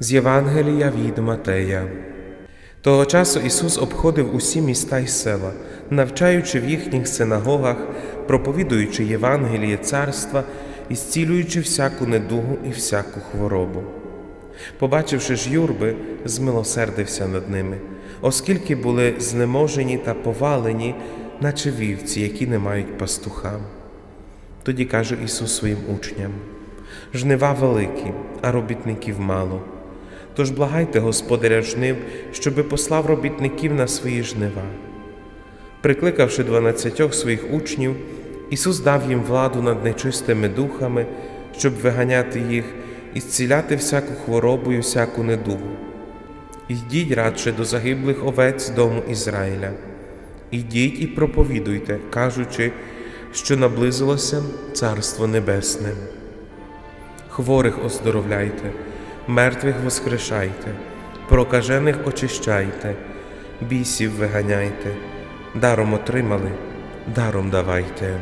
З Євангелія від Матея. Того часу Ісус обходив усі міста й села, навчаючи в їхніх синагогах, проповідуючи Євангеліє царства і зцілюючи всяку недугу і всяку хворобу. Побачивши ж юрби, змилосердився над ними, оскільки були знеможені та повалені, наче вівці, які не мають пастуха. Тоді каже Ісус своїм учням: жнива великі, а робітників мало. Тож благайте Господаря жнив, щоби послав робітників на свої жнива. Прикликавши дванадцятьох своїх учнів, Ісус дав їм владу над нечистими духами, щоб виганяти їх і зціляти всяку хворобу і всяку недугу. Ідіть радше до загиблих овець дому Ізраїля. Ідіть і проповідуйте, кажучи, що наблизилося Царство Небесне. Хворих оздоровляйте, мертвих воскрешайте, прокажених очищайте, бісів виганяйте, даром отримали, даром давайте.